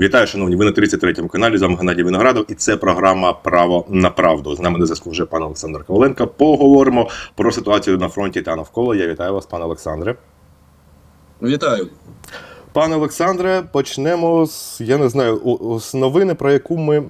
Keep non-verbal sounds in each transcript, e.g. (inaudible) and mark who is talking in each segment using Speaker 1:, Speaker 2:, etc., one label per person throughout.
Speaker 1: Вітаю, шановні. Ви на 33-му каналі. З вами Геннадій Виноградов, і це програма Право на правду. З нами на зв'язку вже пан Олександр Коваленко. Поговоримо про ситуацію на фронті та навколо. Я вітаю вас, пане Олександре.
Speaker 2: Вітаю.
Speaker 1: Пане Олександре, почнемо з я не знаю з новини, про яку ми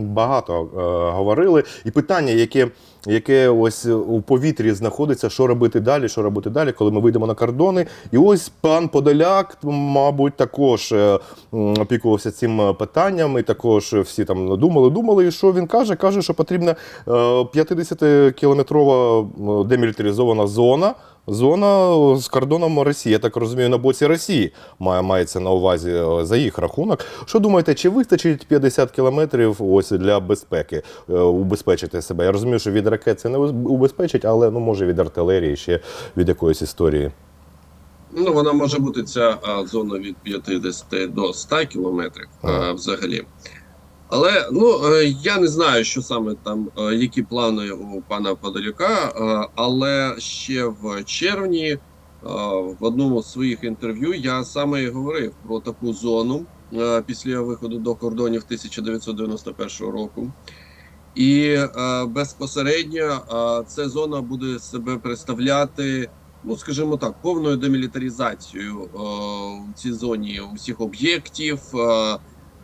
Speaker 1: багато е, говорили, і питання, яке, яке ось у повітрі знаходиться, що робити далі, що робити далі, коли ми вийдемо на кордони. І ось пан Подоляк, мабуть, також е, опікувався цим питанням, і також всі там думали, думали. І що він каже? Каже, що потрібна е, 50-кілометрова демілітаризована зона. Зона з кордоном Росії, я так розумію, на боці Росії має, мається на увазі е, за їх рахунок. Що думаєте, чи вистачить 50 кілометрів ось для безпеки е, убезпечити себе? Я розумію, що від ракет це не убезпечить, але ну може від артилерії ще від якоїсь історії.
Speaker 2: Ну, вона може бути ця а, зона від 50 до 100 кілометрів а,
Speaker 1: Ага.
Speaker 2: взагалі. Але ну е, я не знаю, що саме там, е, які плани у пана Подоляка, е, але ще в червні в одному з своїх інтерв'ю я саме і говорив про таку зону після виходу до кордонів 1991 року. І безпосередньо ця зона буде себе представляти, ну скажімо так, повною демілітаризацією е, в цій зоні усіх об'єктів,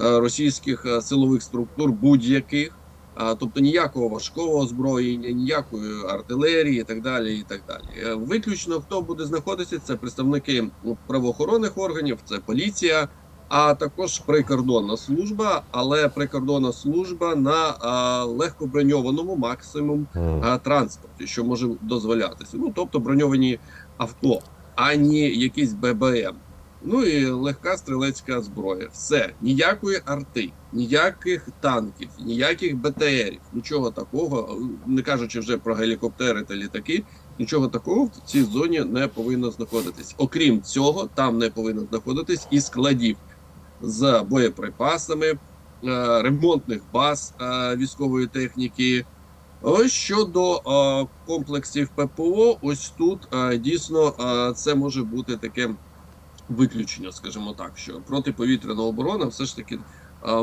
Speaker 2: російських е, силових структур будь-яких. Тобто ніякого важкого озброєння, ніякої артилерії і так далі. і так далі. Е, Виключно хто буде знаходитися, це представники ну, правоохоронних органів, це поліція, а також прикордонна служба, але прикордонна служба на а, легкоброньованому максимум а, транспорті, що може дозволятися. Ну тобто броньовані авто, а не якісь ББМ. Ну і легка стрілецька зброя. Все, ніякої арти, ніяких танків, ніяких БТРів, нічого такого, не кажучи вже про гелікоптери та літаки. Нічого такого в цій зоні не повинно знаходитись. Окрім цього, там не повинно знаходитись і складів з боєприпасами, е, ремонтних баз е, військової техніки. Ось щодо е, комплексів ППО, ось тут дійсно це може бути таке виключення, скажімо так, що протиповітряна оборона все ж таки.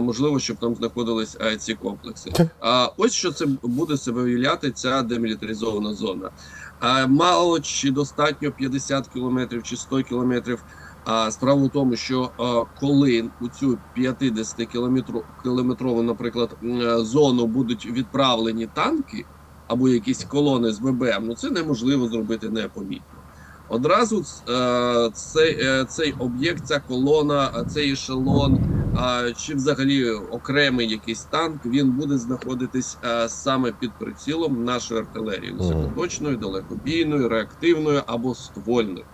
Speaker 2: Можливо, щоб там знаходились е, ці комплекси. А ось що це буде себе виявляти ця демілітаризована зона. А мало чи достатньо 50 кілометрів чи 100 кілометрів. А справа в тому, що коли у цю 50 кілометру- кілометрову, наприклад, е, зону будуть відправлені танки або якісь колони з ББМ, ну це неможливо зробити непомітно. Одразу е, цей, е, цей об'єкт, ця колона, е, цей ешелон, чи взагалі окремий якийсь танк, він буде знаходитись саме під прицілом нашої артилерії високоточної, далекобійної, реактивної або ствольної.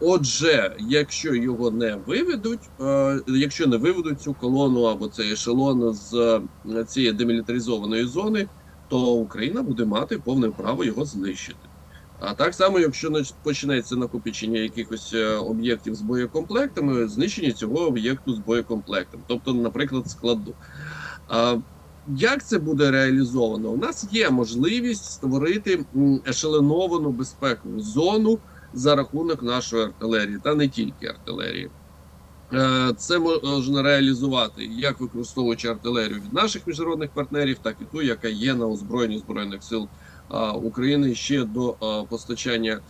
Speaker 2: Отже, якщо його не виведуть, якщо не виведуть цю колону або цей ешелон з цієї демілітаризованої зони, то Україна буде мати повне право його знищити. А так само, якщо почнеться накопичення якихось е, об'єктів з боєкомплектами, знищення цього об'єкту з боєкомплектом, тобто, наприклад, складу. А, як це буде реалізовано? У нас є можливість створити ешеленовану безпекову зону за рахунок нашої артилерії, та не тільки артилерії. Е, Це можна реалізувати як використовуючи артилерію від наших міжнародних партнерів, так і ту, яка є на озброєнні збройних сил України ще до постачання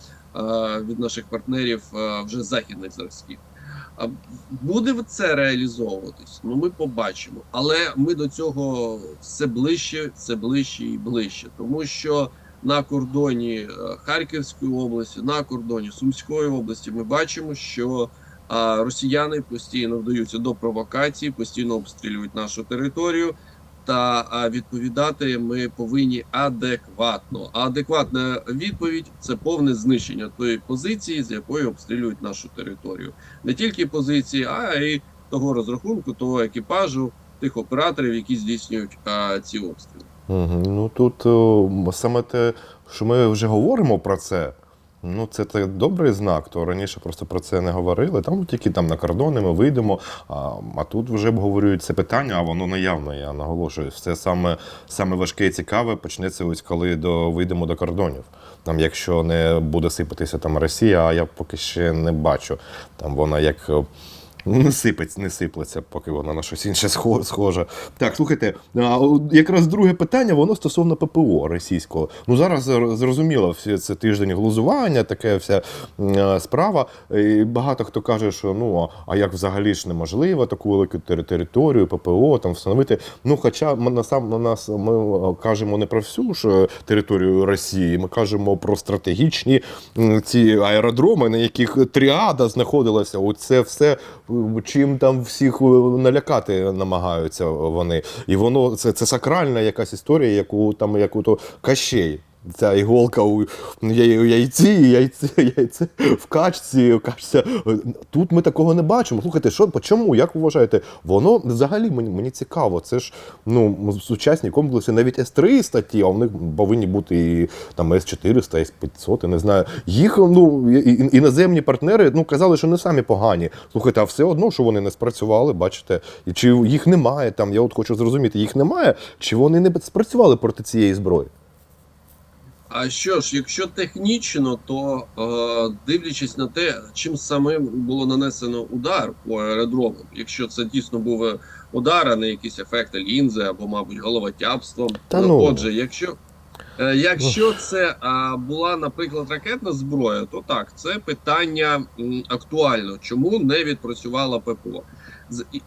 Speaker 2: від наших партнерів вже західних зразків. Буде це реалізовуватись? Ну ми побачимо, але ми до цього все ближче, все ближче і ближче, тому що на кордоні Харківської області, на кордоні Сумської області, ми бачимо, що росіяни постійно вдаються до провокацій, постійно обстрілюють нашу територію. Та відповідати ми повинні адекватно. А адекватна відповідь це повне знищення тої позиції, з якої обстрілюють нашу територію. Не тільки позиції, а й того розрахунку, того екіпажу, тих операторів, які здійснюють а, ці обстріли.
Speaker 1: Мгм. Ну тут о, саме те, що ми вже говоримо про це. Ну, це так добрий знак, то раніше просто про це не говорили. Там тільки там на кордони ми вийдемо. А, а тут вже обговорюють це питання, а воно наявне. Я наголошую. Все саме, саме важке і цікаве почнеться ось коли до, вийдемо до кордонів. Там, якщо не буде сипатися там Росія, а я поки ще не бачу. Там вона як Не сипеться, не сиплеться, поки вона на щось інше схо- схожа. Так, слухайте, якраз друге питання, воно стосовно ППО російського. Ну зараз зрозуміло, всі це тиждень глузування, таке вся справа. І багато хто каже, що ну а- як взагалі ж неможливо таку велику територію ППО там встановити. Ну, хоча ми на сам на нас ми кажемо не про всю ж е, територію Росії, ми кажемо про стратегічні ці аеродроми, на яких тріада знаходилася. Оце все чим там всіх е, налякати намагаються вони. І воно це, це сакральна якась історія, яку там яку то кащей. Ця іголка у яйці, яйце, яйце в качці, качця. Тут ми такого не бачимо. Слухайте, що чому? Як ви вважаєте? Воно взагалі мені, мені цікаво. Це ж ну сучасні комплекси, навіть С-300 ті, а в них повинні бути і там С-400, С-500, я не знаю. Їх ну іноземні партнери ну казали, що не самі погані. Слухайте, а все одно, що вони не спрацювали, бачите, чи їх немає там. Я от хочу зрозуміти, їх немає, чи вони не спрацювали проти цієї зброї?
Speaker 2: А що ж, якщо технічно, то е, дивлячись на те, чим самим було нанесено удар по аеродромам, якщо це дійсно був е, удар, а не якісь ефекти лінзи або, мабуть, головотяпством.
Speaker 1: Та ну.
Speaker 2: Отже, якщо, е, якщо це а, була, наприклад, ракетна зброя, то так, це питання м, актуально. Чому не відпрацювала ППО?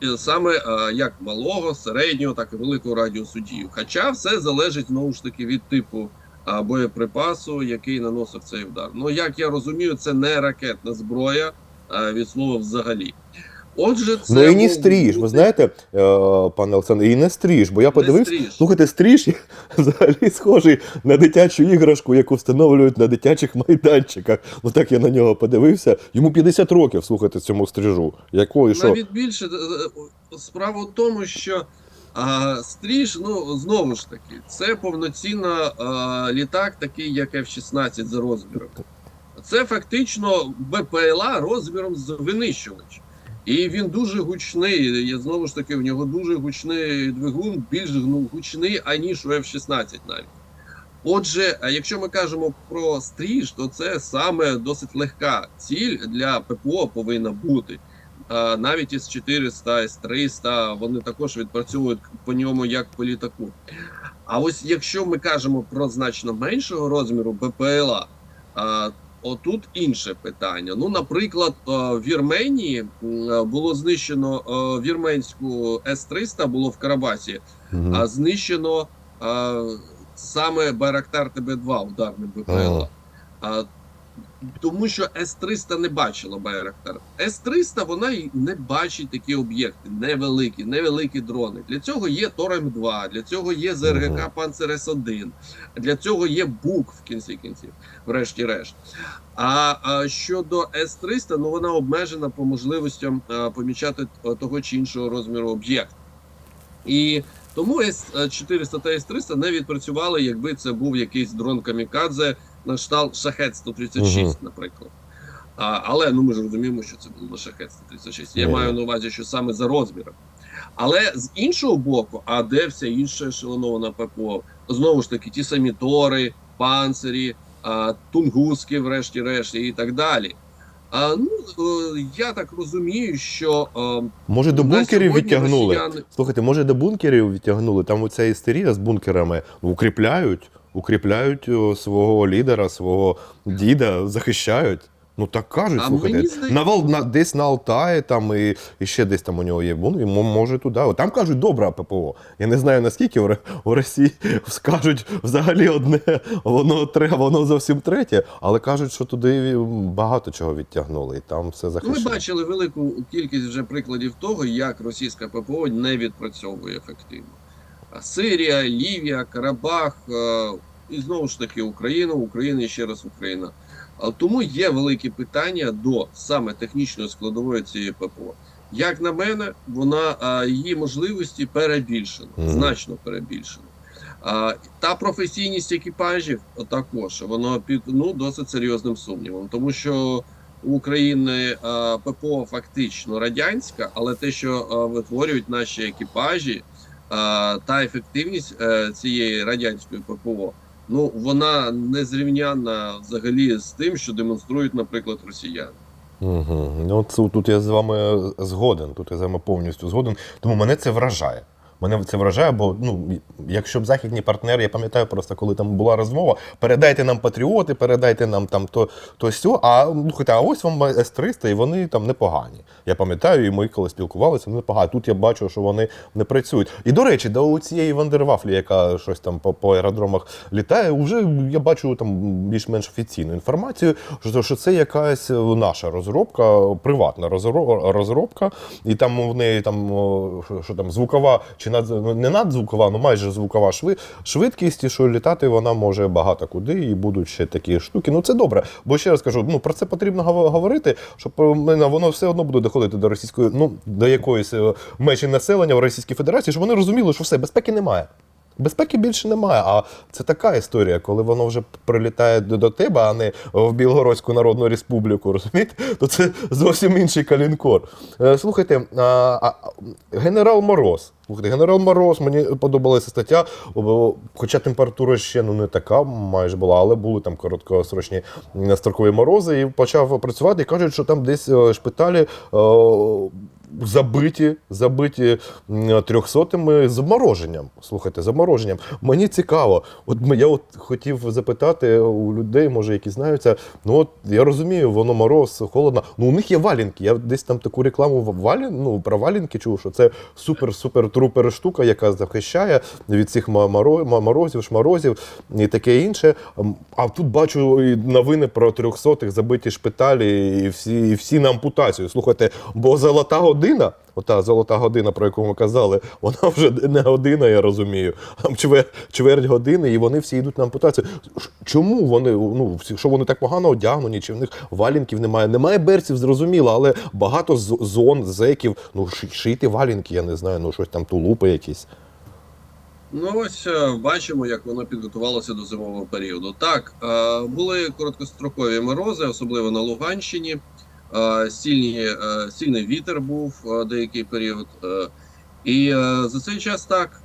Speaker 2: Е, Саме е, як малого, середнього, так і великого радіусу дію. Хоча все залежить знову ж таки від типу боєприпасу, який наносив цей удар. Ну як я розумію, це не ракетна зброя а, від слова взагалі. Отже, це
Speaker 1: ну і не стріж. Ви знаєте, е, пане Олександр, і не стріж, бо я подивився. Слухайте, стріж (laughs) взагалі схожий на дитячу іграшку, яку встановлюють на дитячих майданчиках. Ну так я на нього подивився. Йому 50 років, слухайте, цьому стрижу. Якої що?
Speaker 2: Навіть більше е, е, справа в тому, що а, стріж, ну знову ж таки, це повноцінно літак, такий як F-16 за розміром. Це фактично БПЛА розміром з винищувач. І він дуже гучний. Я знову ж таки, в нього дуже гучний двигун, більш ну, гучний, аніж у F-16 навіть. Отже, якщо ми кажемо про стріж, то це саме досить легка ціль для ППО повинна бути. Навіть із 400, із 300, вони також відпрацьовують по ньому як по літаку. А ось якщо ми кажемо про значно меншого розміру БПЛА, отут інше питання. Ну, наприклад, в Вірменії було знищено вірменську С-300 було в Карабасі,
Speaker 1: Мгм.
Speaker 2: а знищено саме Байрактар ТБ-2, ударний БПЛА. А, тому що С-300 не бачила Байрактар. С-300 вона й не бачить такі об'єкти, невеликі, невеликі дрони. Для цього є Торем-2, для цього є ЗРГК Панцер С-1, для цього є БУК в кінці кінців, врешті-решт. А, а щодо С-300, ну вона обмежена по можливостям а, помічати того чи іншого розміру об'єкт. І тому С-400 та С-300 не відпрацювали, якби це був якийсь дрон Камікадзе на кшталт Шахет 136,
Speaker 1: Мгм.
Speaker 2: наприклад. А, але ну ми ж розуміємо, що це було Шахет 136. Я
Speaker 1: Ні.
Speaker 2: маю на увазі, що саме за розміром. Але з іншого боку, а де вся інша ешелонована ППО? Знову ж таки, ті самі тори, панцирі, а, тунгуски, врешті-решт, і так далі. А, ну, е, я так розумію, що е,
Speaker 1: Може, до бункерів відтягнули.
Speaker 2: росіяни-
Speaker 1: Слухайте, може, до бункерів відтягнули. Там оця істерія з бункерами укріпляють, укріпляють свого лідера, свого діда, захищають. Ну так кажуть,
Speaker 2: А
Speaker 1: слухайте.
Speaker 2: здається-
Speaker 1: На, Вал- на, десь на Алтаї там і, і ще десь там у нього є бункер, і мо- може туди. О, Там кажуть, добра ППО. Я не знаю наскільки в, Ро- у Росії (laughs) скажуть взагалі одне, воно треба, воно зовсім третє, але кажуть, що туди багато чого відтягнули, і там все
Speaker 2: Ну, Ми бачили велику кількість вже прикладів того, як російська ППО не відпрацьовує ефективно. Сирія, Лівія, Карабах е, і знову ж таки Україна, Україна і ще раз Україна. Тому є великі питання до саме технічної складової цієї ППО. Як на мене, вона її можливості перебільшено, значно перебільшено. Та професійність екіпажів також воно під ну досить серйозним сумнівом, тому що у України ППО фактично радянська, але те, що витворюють наші екіпажі, та ефективність е, цієї радянської ППО, ну вона незрівнянна взагалі з тим, що демонструють, наприклад, росіяни.
Speaker 1: Угу. Ну, це, тут я з вами згоден. Тут я з вами повністю згоден. Тому мене це вражає. Мене це вражає, бо ну, якщо б західні партнери, я пам'ятаю просто, коли там була розмова, передайте нам патріоти, передайте нам там то, то сьо. А слухайте, а ось вам С-300, і вони там непогані. Я пам'ятаю, і ми коли спілкувалися, вони непогані. Тут я бачу, що вони не працюють. І до речі, до цієї Вандервафлі, яка щось там по, по аеродромах літає, вже я бачу там більш-менш офіційну інформацію, що, що це якась наша розробка, приватна розробка, і там в неї там що там звукова чи над, не надзвукова, ну майже звукова шви, швидкість, і що літати вона може багато куди, і будуть ще такі штуки. Ну це добре. Бо ще раз кажу, ну про це потрібно говорити, щоб е, воно все одно буде доходити до російської, ну до якоїсь е, межі населення в Російській Федерації, щоб вони розуміли, що все безпеки немає. Безпеки більше немає. А це така історія, коли воно вже прилітає до, тебе, а не в Білгородську Народну Республіку, розумієте? То це зовсім інший калінкор. Е, Слухайте, генерал Мороз. Слухайте, генерал Мороз, мені подобалася стаття, хоча температура ще ну, не така майже була, але були там короткосрочні строкові морози, і почав працювати. І кажуть, що там десь е, шпиталі. Забиті, забиті трьохсотими з обмороженням. Слухайте, з обмороженням. Мені цікаво. От я от хотів запитати у людей, може, які знаються. Ну от я розумію, воно мороз, холодно. Ну у них є валінки. Я десь там таку рекламу валін, ну, про валінки чув, що це супер-супер-трупер штука, яка захищає від цих морозів, шморозів і таке інше. А тут бачу новини про трьохсотих забиті шпиталі і всі, і всі на ампутацію. Слухайте, бо золота година, ота золота година, про яку ми казали, (laughs) вона вже не година, я розумію, а чверть, години, і вони всі йдуть на ампутацію. Чому вони, ну, що вони так погано одягнені, чи в них валінків немає? Немає берців, зрозуміло, але багато зон, зеків, ну, ши- шийте валінки, я не знаю, ну щось там тулупи якісь.
Speaker 2: Ну ось е, бачимо, як воно підготувалося до зимового періоду. Так, е, були короткострокові морози, особливо на Луганщині. Е, Сильні, е, сильний вітер був е, деякий період. І за цей час так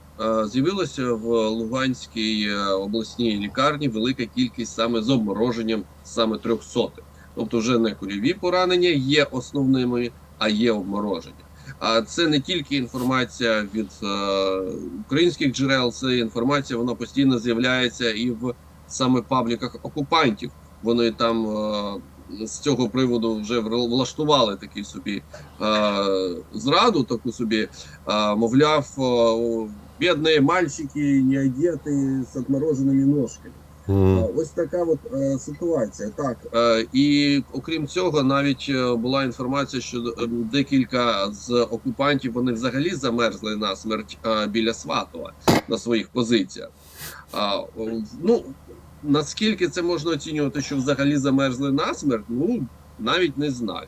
Speaker 2: з'явилося в Луганській обласній лікарні велика кількість саме з обмороженням саме трьохсотих. Тобто, вже не кульові поранення є основними, а є обмороження. А це не тільки інформація від українських джерел, це інформація, вона постійно з'являється і в саме пабліках окупантів. Вони там з цього приводу вже влаштували такий собі е, зраду, таку собі, е, мовляв, е, бідні мальчики не одеті з отмороженими ножками. А, Ось така от е, ситуація. Так е, і окрім цього, навіть е, була інформація, що е, декілька з окупантів вони взагалі замерзли на смерть е, біля Сватова на своїх позиціях. О, ну наскільки це можна оцінювати, що взагалі замерзли на смерть, ну навіть не знаю.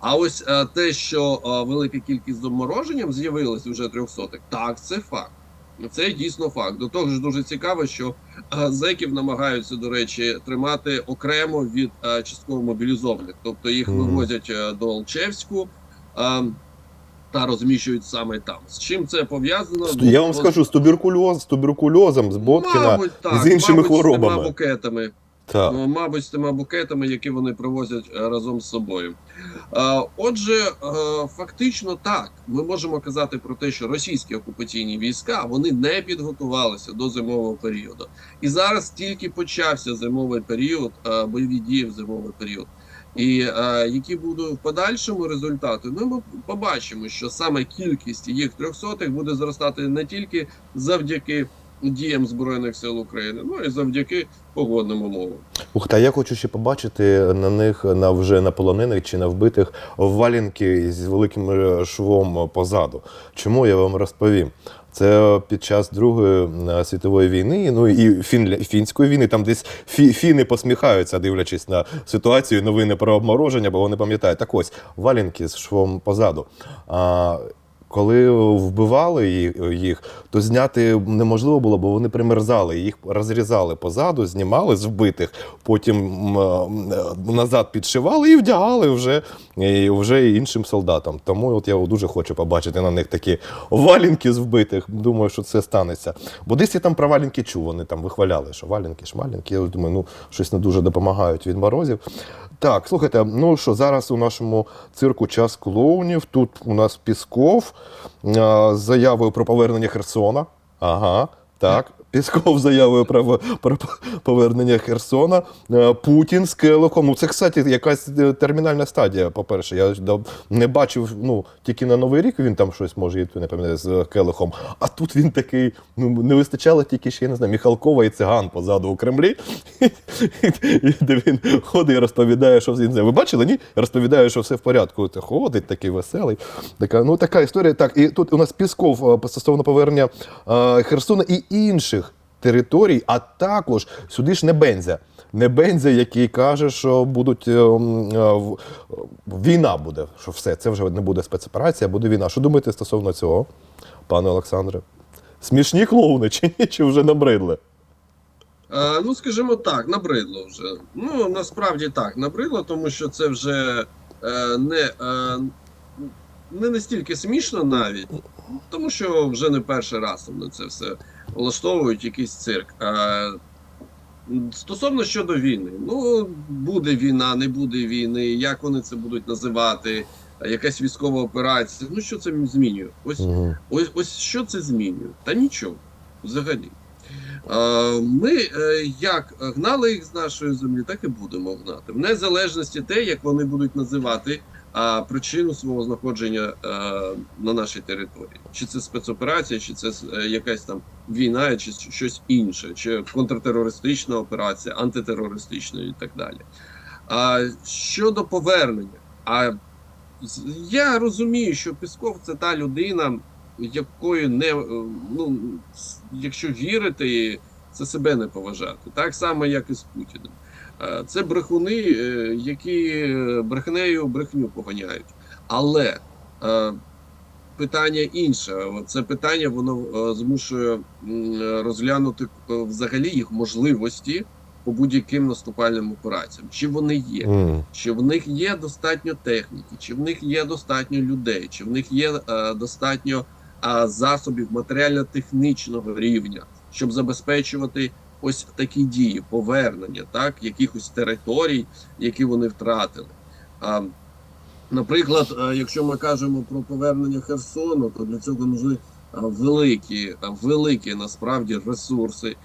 Speaker 2: А ось е, те, що е, велика кількість з обмороженням з'явилось вже трьохсотих, так це факт. Це дійсно факт. До того ж, дуже цікаво, що е, зеків намагаються, до речі, тримати окремо від е, частково мобілізованих. Тобто їх вивозять е, до Олчевську е, та розміщують саме там. З чим це пов'язано?
Speaker 1: Я вам скажу, з туберкульоз, з туберкульозом, з Боткіна.
Speaker 2: Мабуть, так,
Speaker 1: з іншими
Speaker 2: мабуть, з
Speaker 1: хворобами.
Speaker 2: букетами.
Speaker 1: Так.
Speaker 2: Ну, мабуть, з тими букетами, які вони привозять е, разом з собою. Е, Отже, е, фактично так, ми можемо казати про те, що російські окупаційні війська вони не підготувалися до зимового періоду. І зараз тільки почався зимовий період, бойові дії в зимовий період. І е, які будуть в подальшому результати, ну ми побачимо, що саме кількість їх трьохсотих буде зростати не тільки завдяки діям збройних сил України, ну і завдяки погодним умовам.
Speaker 1: Ух, та я хочу ще побачити на них на вже на полонених чи на вбитих валінки з великим е, швом позаду. Чому я вам розповім? Це під час Другої світової війни, ну і фінля... фінської війни, там десь фі, фіни посміхаються, дивлячись на ситуацію, новини про обмороження, бо вони пам'ятають. Так ось валінки з швом позаду. А, коли вбивали їх, то зняти неможливо було, бо вони примерзали. Їх розрізали позаду, знімали з вбитих, потім е, назад підшивали і вдягали вже, і вже іншим солдатам. Тому от я дуже хочу побачити на них такі валінки з вбитих. Думаю, що це станеться. Бо десь я там про валінки чув, вони там вихваляли, що валінки, шмалінки. Я думаю, ну щось не дуже допомагають від морозів. Так, слухайте, ну що зараз у нашому цирку час клоунів. Тут у нас Пісков з заявою про повернення Херсона. Ага, так. Пісков заявою про, про повернення Херсона. Е, Путін з Келихом. Ну, це, кстати, якась е, термінальна стадія. По-перше, я не бачив, ну, тільки на Новий рік він там щось може, я не пам'ятаю, з Келихом. А тут він такий, ну, не вистачало тільки ще, я не знаю, Міхалкова і циган позаду у Кремлі. Де він ходить і розповідає, що він. Ви бачили, ні? Розповідає, що все в порядку. Ходить, такий веселий. Така, ну, така історія. Так, і тут у нас Пісков е, стосовно повернення Херсона і інших територій, а також сюди ж не Бензя. Не Бензя, який каже, що будуть е, е, війна буде, що все, це вже не буде спецоперація, буде війна. Що думаєте стосовно цього, пане Олександре? Смішні клоуни чи ні? Чи вже набридли?
Speaker 2: Е, ну, скажімо так, набридло вже. Ну, насправді так, набридло, тому що це вже е, не, е, не настільки смішно навіть, тому що вже не перший раз вони це все влаштовують, якийсь цирк. Е, стосовно щодо війни, ну, буде війна, не буде війни, як вони це будуть називати, якась військова операція. Ну, що це змінює? Ось
Speaker 1: Угу.
Speaker 2: Ось, ось що це змінює? Та нічого взагалі. Ми е, як гнали їх з нашої землі, так і будемо гнати. В незалежності те, як вони будуть називати а, причину свого знаходження е, на нашій території. Чи це спецоперація, чи це е, якась там війна, чи щось інше, чи контртерористична операція, антитерористична і так далі. А щодо повернення, а я розумію, що Пісков це та людина, якою не е, ну, якщо вірити, це себе не поважати. Так само, як і з Путіним. Е, Це брехуни, е, які е, брехнею брехню поганяють. Але питання інше. Це питання воно змушує розглянути взагалі їх можливості по будь-яким наступальним операціям. Чи вони є?
Speaker 1: М.
Speaker 2: чи в них є достатньо техніки, чи в них є достатньо людей, чи в них є достатньо засобів матеріально-технічного рівня, щоб забезпечувати ось такі дії, повернення так, якихось територій, які вони втратили. А, наприклад, е, якщо ми кажемо про повернення Херсону, то для цього нужны е, великі, е, великі насправді ресурси,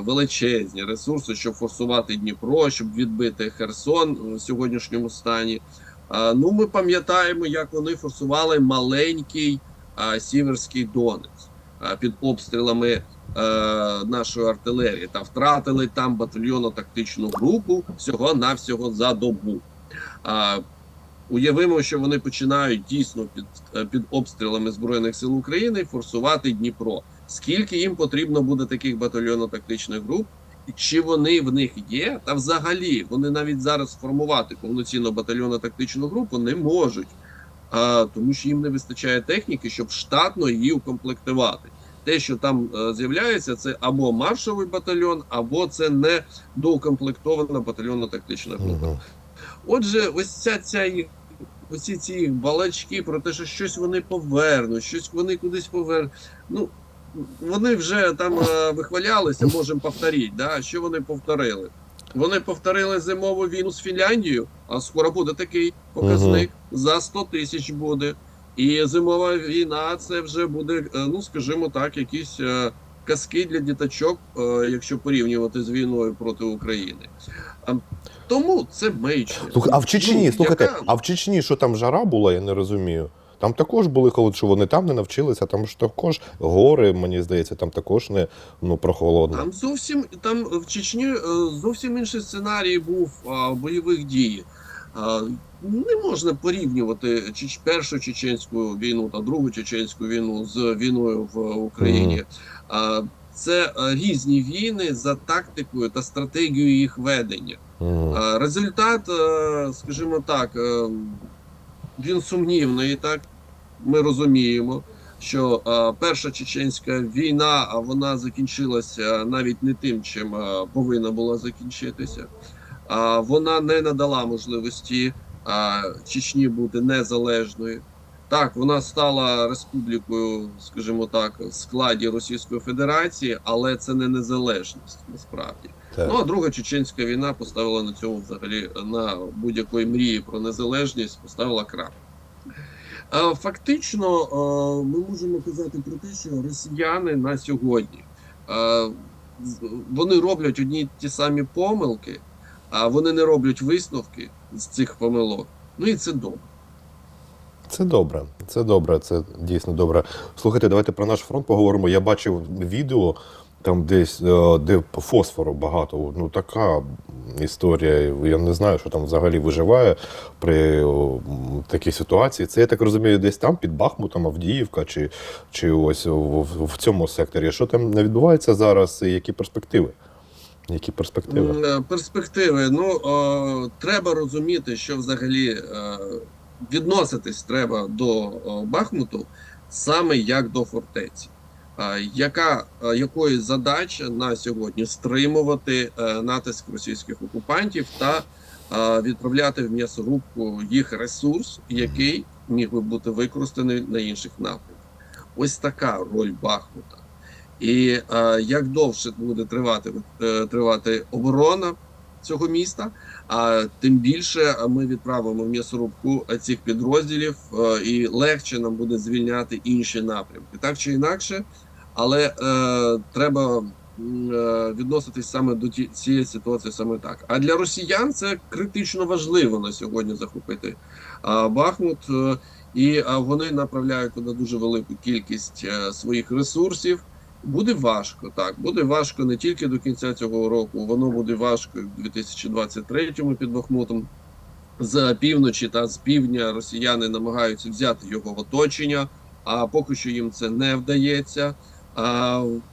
Speaker 2: величезні ресурси, щоб форсувати Дніпро, щоб відбити Херсон в сьогоднішньому стані. Ну, ми пам'ятаємо, як вони форсували маленький Сіверський Донець під обстрілами е, нашої артилерії та втратили там батальйонно-тактичну групу всього-навсього за добу. Уявимо, що вони починають дійсно під, е, під обстрілами Збройних сил України форсувати Дніпро. Скільки їм потрібно буде таких батальйонно-тактичних груп? І Чи вони в них є? Та взагалі вони навіть зараз сформувати повноцінну батальйонно-тактичну групу не можуть, тому що їм не вистачає техніки, щоб штатно її укомплектувати. Те, що там е, з'являється, це або маршовий батальйон, або це не доукомплектована батальйонно-тактична група. Отже, ось ця ця їх. Оці ці балачки про те, що щось вони повернуть, щось вони кудись повернуть. Ну вони вже там е, вихвалялися, можемо повторити. Да? Що вони повторили? Вони повторили зимову війну з Фінляндією, а скоро буде такий показник за 100 тисяч буде. І зимова війна це вже буде, е, ну скажімо так, якісь е, казки для діточок, е, якщо порівнювати з війною проти України. Тому це маячня.
Speaker 1: А в Чечні,
Speaker 2: Ну,
Speaker 1: слухайте,
Speaker 2: яка-
Speaker 1: а в Чечні що там жара була, я не розумію. Там також були холод, що вони там не навчилися, там ж також гори, мені здається, там також не ну, прохолодно.
Speaker 2: Там зовсім там в Чечні е, зовсім інший сценарій був а, бойових дій. А, Не можна порівнювати Чеч- першу чеченську війну та другу чеченську війну з війною в Україні. А, Це е, різні війни за тактикою та стратегією їх ведення. А, Результат, е, скажімо так, він сумнівний, так. ми розуміємо, що е, перша чеченська війна, а вона закінчилася навіть не тим, чим е, повинна була закінчитися. А вона не надала можливості а, Чечні бути незалежною. Так, вона стала республікою, скажімо так, в складі Російської Федерації, але це не незалежність насправді.
Speaker 1: Так.
Speaker 2: Ну а друга чеченська війна поставила на цьому взагалі на будь-якої мрії про незалежність, поставила крапку. Фактично, ми можемо казати про те, що росіяни на сьогодні вони роблять одні ті самі помилки, а вони не роблять висновки з цих помилок. Ну і це добре.
Speaker 1: Це добре, це добре, це дійсно добре. Слухайте, давайте про наш фронт поговоримо. Я бачив відео там десь, е, де фосфору багато. Ну така історія. Я не знаю, що там взагалі виживає при такій ситуації. Це я так розумію, десь там під Бахмутом, Авдіївка, чи, чи ось в, цьому секторі. Що там відбувається зараз? і Які перспективи? Які перспективи?
Speaker 2: Е, Перспективи. Ну е, треба розуміти, що взагалі е, відноситись треба до е, Бахмуту саме як до фортеці. Е, яка е, якої задача на сьогодні стримувати е, натиск російських окупантів та відправляти в м'ясорубку їх ресурс, який міг би бути використаний на інших напрямках? Ось така роль Бахмута. І як довше буде тривати, тривати оборона цього міста, а тим більше ми відправимо в м'ясорубку цих підрозділів, і легше нам буде звільняти інші напрямки, так чи інакше, але е, треба е, відноситись саме до ті, цієї ситуації саме так. А для росіян це критично важливо на сьогодні захопити а, Бахмут. е, І а, вони направляють туди дуже велику кількість е, своїх ресурсів. Буде важко, так. Буде важко не тільки до кінця цього року, воно буде важко в 2023-му під Бахмутом. З півночі та з півдня росіяни намагаються взяти його в оточення, а поки що їм це не вдається.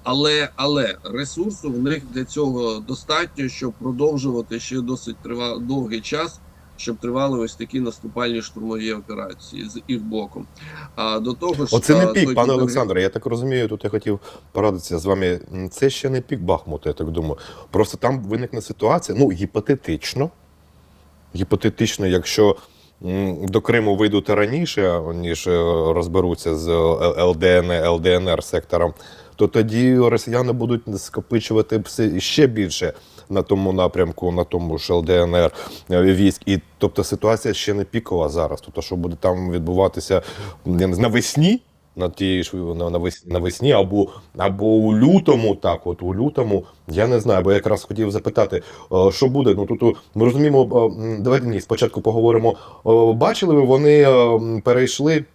Speaker 2: Але, але ресурсу в них для цього достатньо, щоб продовжувати ще досить трива, довгий час, щоб тривали ось такі наступальні штурмові операції з їх боком. А до того ж,
Speaker 1: Оце не пік,
Speaker 2: той
Speaker 1: пане Олександре. Я так розумію, тут я хотів порадитися з вами. Це ще не пік Бахмута, я так думаю. Просто там виникне ситуація, ну, гіпотетично. Гіпотетично, якщо до Криму вийдуть раніше, ніж е, розберуться з Л- ЛДН, ЛДНР сектором, то тоді росіяни будуть скопичувати ще більше на тому напрямку, на тому ж ЛДНР е, військ. І тобто ситуація ще не пікова зараз. Тобто, що буде там відбуватися навесні. На тієї ж на, навес- навесні або, або у лютому, так, от у лютому, я не знаю, бо я якраз хотів запитати, е, що буде. Ну тут ми розуміємо, е, давайте ні, спочатку поговоримо. Е, Бачили ви, вони е, перейшли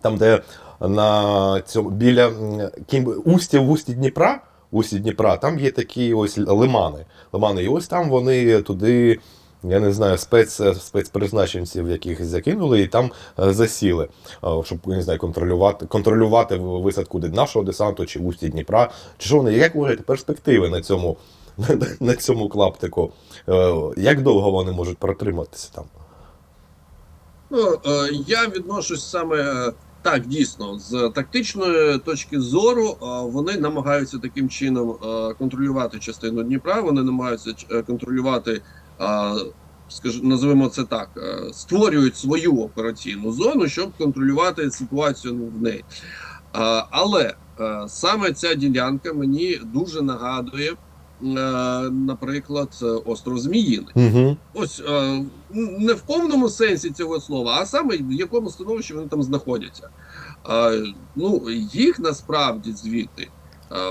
Speaker 1: там, де на цьому біля устя в усті Дніпра, усті Дніпра, там є такі ось лимани. Лимани. І ось там вони туди. Я не знаю, спец, спецпризначенців якихось закинули і там е, засіли, е, щоб не знаю, контролювати, контролювати висадку нашого десанту чи в усті Дніпра. Чи що вони, як вважаєте, перспективи на цьому, (laughs) на цьому клаптику? Е, Як довго вони можуть протриматися там?
Speaker 2: Ну, я відношусь саме так, дійсно, з тактичної точки зору, вони намагаються таким чином контролювати частину Дніпра. Вони намагаються контролювати, скажімо, називаємо це так, е, створюють свою операційну зону, щоб контролювати ситуацію в неї. Але е, саме ця ділянка мені дуже нагадує, е, наприклад, остров Зміїний.
Speaker 1: Угу.
Speaker 2: Ось не в повному сенсі цього слова, а саме в якому становищі вони там знаходяться. Ну, їх насправді звідти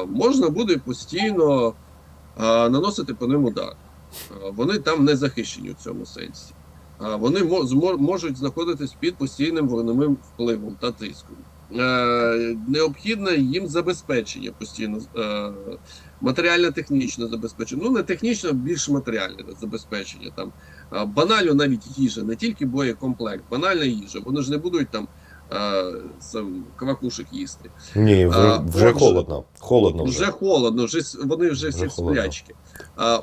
Speaker 2: можна буде постійно наносити по ним удар. Е, вони там не захищені в цьому сенсі. Е, вони мо- можуть знаходитись під постійним вогневим впливом та тиском. Е, необхідне їм забезпечення постійно е, матеріально-технічне забезпечення. Ну не технічне, більш матеріальне забезпечення. Там банально навіть їжа, не тільки боєкомплект, банальна їжа. Вони ж не будуть там квакушек їсти.
Speaker 1: Ні, вже, вже
Speaker 2: отже,
Speaker 1: холодно. Холодно вже.
Speaker 2: Вже холодно, вже вони вже всі
Speaker 1: Вже
Speaker 2: в
Speaker 1: холодно.
Speaker 2: сплячки.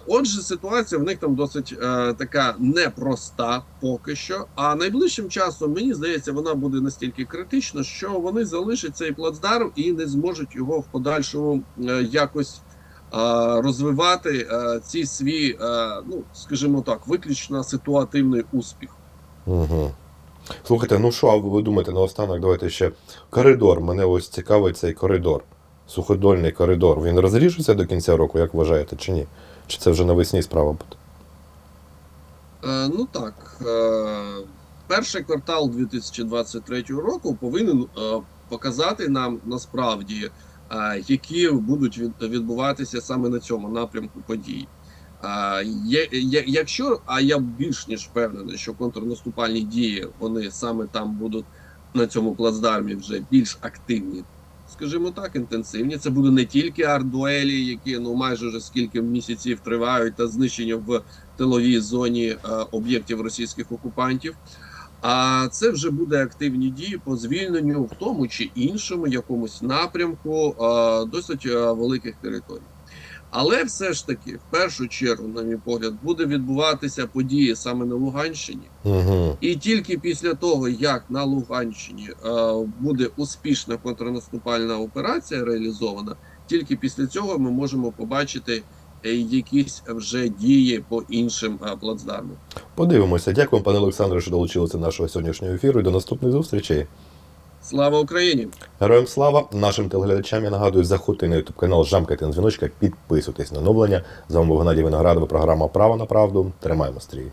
Speaker 2: Отже, ситуація в них там досить е, така непроста поки що. А найближчим часом, мені здається, вона буде настільки критична, що вони залишать цей плацдарм і не зможуть його в подальшому е, якось. е, Розвивати е, ці свій, е, ну скажімо так, виключно ситуативний успіх.
Speaker 1: Угу. Слухайте, ну що, а ви думаєте, наостанок, давайте ще коридор. Мене ось цікавить цей коридор. Суходольний коридор. Він розріжеться до кінця року, як вважаєте, чи ні? Чи це вже навесні справа буде?
Speaker 2: Е, ну так, е, перший квартал 2023 року повинен е, показати нам насправді, е, які будуть відбуватися саме на цьому напрямку подій. Е, є, є, якщо, а я більш ніж впевнений, що контрнаступальні дії вони саме там будуть на цьому плацдармі вже більш активні. Скажімо так, інтенсивні. Це буде не тільки ардуелі, які ну майже вже скільки місяців тривають, та знищення в тиловій зоні е, об'єктів російських окупантів. А це вже буде активні дії по звільненню в тому чи іншому якомусь напрямку е, досить е, великих територій. Але все ж таки, в першу чергу, на мій погляд, буде відбуватися події саме на Луганщині.
Speaker 1: Угу.
Speaker 2: І тільки після того, як на Луганщині е, буде успішна контрнаступальна операція реалізована, тільки після цього ми можемо побачити е, якісь вже дії по іншим е, плацдармам.
Speaker 1: Подивимося. Дякую, пане Олександре, що долучилися до нашого сьогоднішнього ефіру і до наступних зустрічей.
Speaker 2: Слава Україні!
Speaker 1: Героям слава! Нашим телеглядачам я нагадую, заходьте на YouTube канал, жамкайте на дзвіночка, підписуйтесь на оновлення. З вами був Геннадій Виноградова, програма Право на правду. Тримаємо стрій.